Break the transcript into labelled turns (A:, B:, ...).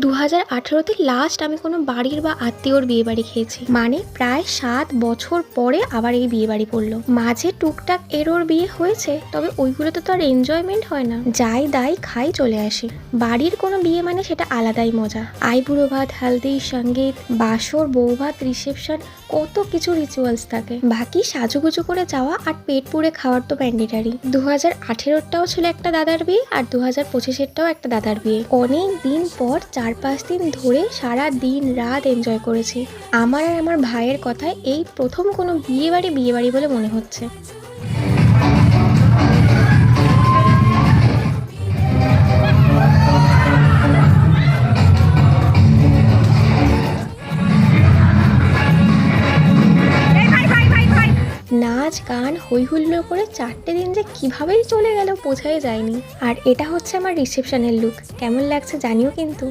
A: দু হাজার আঠেরোতে লাস্ট আমি কোনো বাড়ির বা আত্মীয়র বিয়ে বাড়ি খেয়েছি। মানে প্রায় সাত বছর পরে আবার এই বিয়ে বাড়ি পড়ল। মাঝে টুকটাক এরোর বিয়ে হয়েছে, তবে ওইগুলোতে তো আর এনজয়মেন্ট হয় না। যাই দাই খাই চলে আসি। বাড়ির কোনো বিয়ে মানে সেটা আলাদাই মজা। আইবুড়ো ভাত হালদি, সংগীত, বাসর বউ ভাত রিসেপশন কত কিছু রিচুয়ালস থাকে। বাকি সাজুগুজু করে যাওয়া আর পেট পুড়ে খাওয়ার তো ম্যান্ডেটারি দু হাজার আঠেরোটাও ছিল একটা দাদার বিয়ে আর দু হাজার পঁচিশেরটাও একটা দাদার বিয়ে। অনেক দিন পর চার পাঁচ দিন ধরে সারা দিন রাত এনজয় করেছি। আমার আর আমার ভাইয়ের কথায় এই প্রথম কোনো বিয়ে বাড়ি বিয়ে বাড়ি বলে মনে হচ্ছে। নাচ গান হই হুল্লোড় করে চারটে দিন যে কিভাবেই চলে গেল বোঝাই যায়নি। আর এটা হচ্ছে আমার রিসেপশনের লুক কেমন লাগছে জানিও কিন্তু।